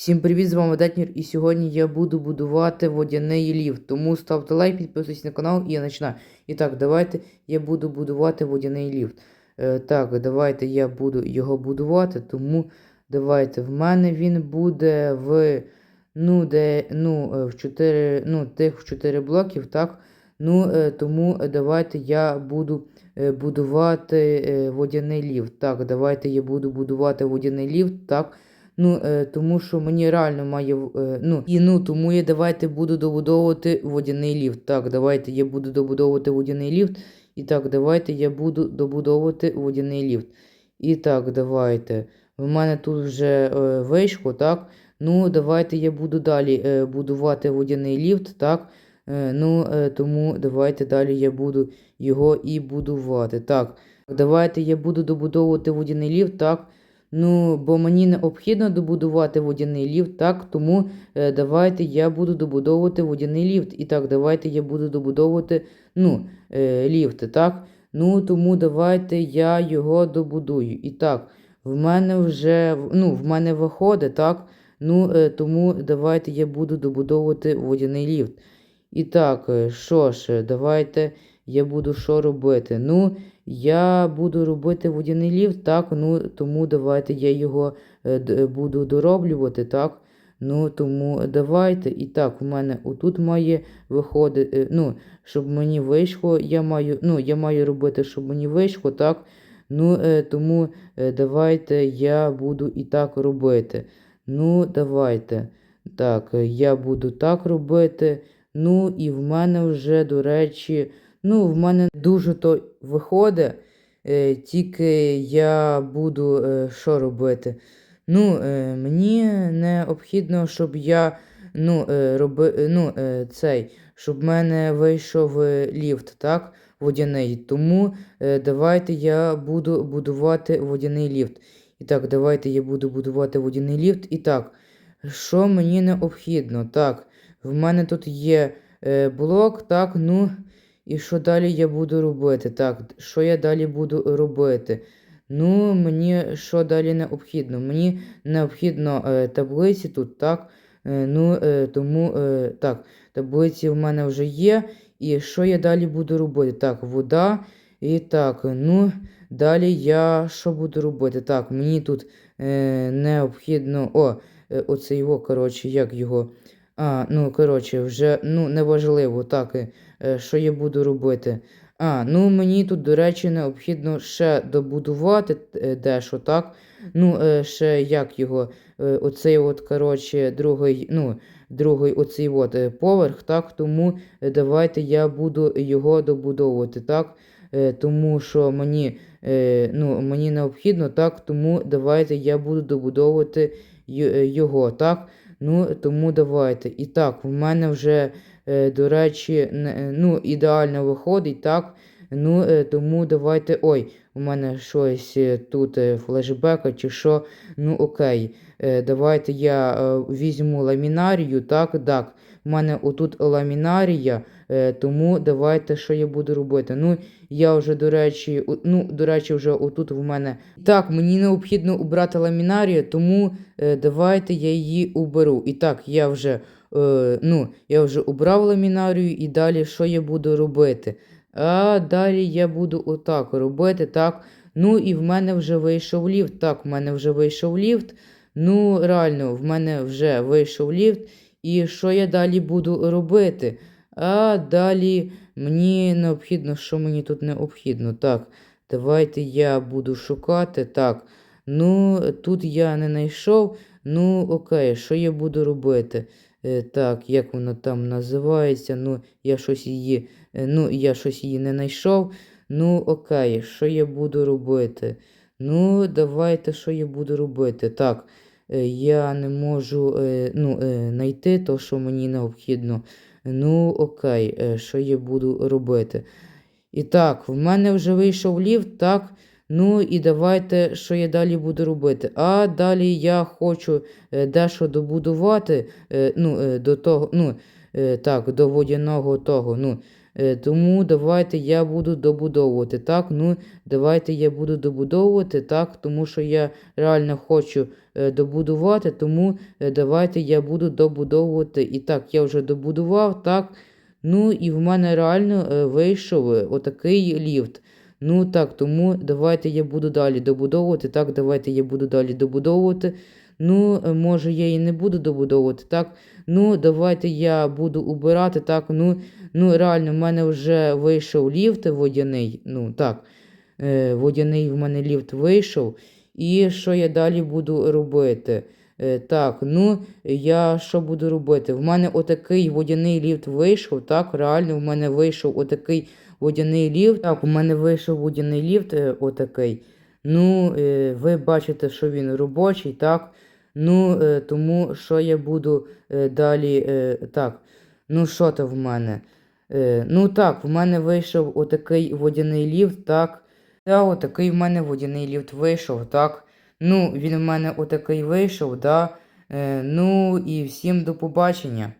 Всім привіт, з вами Детнір, і сьогодні я буду будувати водяний ліфт. Тому ставте лайк, підписуйтесь на канал і я починаю. І так, давайте я буду будувати водяний ліфт. Е, так, давайте я буду його будувати, тому давайте в мене він буде в ну, де, ну, е, в 4, ну, тих 4 блоків, так? Ну, е, тому давайте я буду е, будувати е, водяний ліфт. Так, давайте я буду будувати водяний ліфт, так. Ну, е, тому що мені реально має. Е, ну, і ну, тому я давайте буду добудовувати водяний ліфт. Так, давайте я буду добудовувати водяний ліфт. І так, давайте я буду добудовувати водяний ліфт. І так, давайте. В мене тут вже е, вийшло, так. Ну, давайте я буду далі е, будувати водяний ліфт, так. Е, ну, е, тому давайте далі я буду його і будувати. Так, давайте я буду добудовувати водяний ліфт, так. Ну, бо мені необхідно добудувати водяний ліфт, так, тому е, давайте я буду добудовувати водяний ліфт. І так, давайте я буду добудовувати ну, е, ліфти, так. Ну, тому давайте я його добудую. І так, в мене вже ну, в мене виходить, так. Ну, е, тому давайте я буду добудовувати водяний ліфт. І так, що ж, давайте я буду що робити? Ну, я буду робити водяний ліфт, так, ну тому давайте я його е, буду дороблювати, так. Ну, тому давайте. І так, у мене отут має виходити, ну, щоб мені вийшло, я маю, ну, я маю робити, щоб мені вийшло, так. Ну, е, тому е, давайте я буду і так робити. Ну, давайте. Так, е, я буду так робити. Ну, і в мене вже, до речі, ну, в мене дуже то виходить. Е, тільки я буду е, що робити? Ну, е, мені необхідно, щоб я ну, роби, ну, цей, щоб в мене вийшов ліфт, так? Водяний. Тому давайте я буду будувати водяний ліфт. І так, давайте я буду будувати водяний ліфт. І так, що мені необхідно? Так, в мене тут є блок, так, ну. І що далі я буду робити? Так, що я далі буду робити? Ну, мені що далі необхідно? Мені необхідно е, таблиці тут, так. Е, ну, е, тому е, так, таблиці в мене вже є. І що я далі буду робити? Так, вода. І так, ну, далі я що буду робити? Так, мені тут е, необхідно. О, е, оце його, коротше, як його. А, ну, коротше, вже ну, неважливо, так, е, що я буду робити. А, ну мені тут, до речі, необхідно ще добудувати е, дещо, так? Ну, е, ще як його, е, оцей от, коротше, другий, ну, другий оцей от е, поверх, так? Тому е, давайте я буду його добудовувати, так? Е, тому що мені, е, ну, мені необхідно, так? Тому давайте я буду добудовувати е, його, так? Ну, тому давайте. І так, в мене вже, е, до речі, е, ну, ідеально виходить, так? Ну, е, тому давайте. Ой, у мене щось е, тут е, флешбека чи що. Ну, окей. Е, давайте я е, візьму ламінарію, так, так. У мене отут ламінарія, е, тому давайте, що я буду робити. Ну, я вже, до речі, ну, до речі, вже отут в мене. Так, мені необхідно убрати ламінарію, тому е, давайте я її уберу. І так, я вже, е, ну, я вже убрав ламінарію, і далі що я буду робити? А далі я буду отак робити, так. Ну і в мене вже вийшов ліфт. Так, в мене вже вийшов ліфт. Ну, реально, в мене вже вийшов ліфт. І що я далі буду робити? А далі мені необхідно, що мені тут необхідно. Так, давайте я буду шукати. Так. Ну, тут я не знайшов. Ну, окей, що я буду робити? Е, так, як воно там називається? Ну, я щось її. е, Ну, я щось її не знайшов. Ну, окей, що я буду робити? Ну, давайте, що я буду робити? Так, е, я не можу ну, знайти то, що мені необхідно. Ну, окей, що я буду робити? І так, в мене вже вийшов ліфт, так. Ну і давайте, що я далі буду робити. А далі я хочу е, дещо добудувати. е, ну, е, до того, ну, так, до водяного того. Ну, тому давайте я буду добудовувати. Так, ну давайте я буду добудовувати, так, тому що я реально хочу добудувати, тому давайте я буду добудовувати. І так, я вже добудував, так. Ну і в мене реально вийшов отакий ліфт. Ну так, тому давайте я буду далі добудовувати. Так, давайте я буду далі добудовувати. Ну, е, може, я і не буду добудовувати, так. Ну, давайте я буду убирати, так. Ну, ну реально, в мене вже вийшов ліфт водяний. Ну, так. Е, водяний в мене ліфт вийшов. І що я далі буду робити? Е, так, ну, я що буду робити? В мене отакий водяний ліфт вийшов, так, реально, в мене вийшов отакий водяний ліфт. Так, у мене вийшов водяний ліфт е, отакий. Ну, е, ви бачите, що він робочий, так. Ну, е, тому що я буду далі. Так, ну що то в мене? Ну так, в мене вийшов отакий водяний ліфт, так. Та, отакий в мене водяний ліфт вийшов, так. Ну, він в мене отакий вийшов, да. Ну і всім до побачення.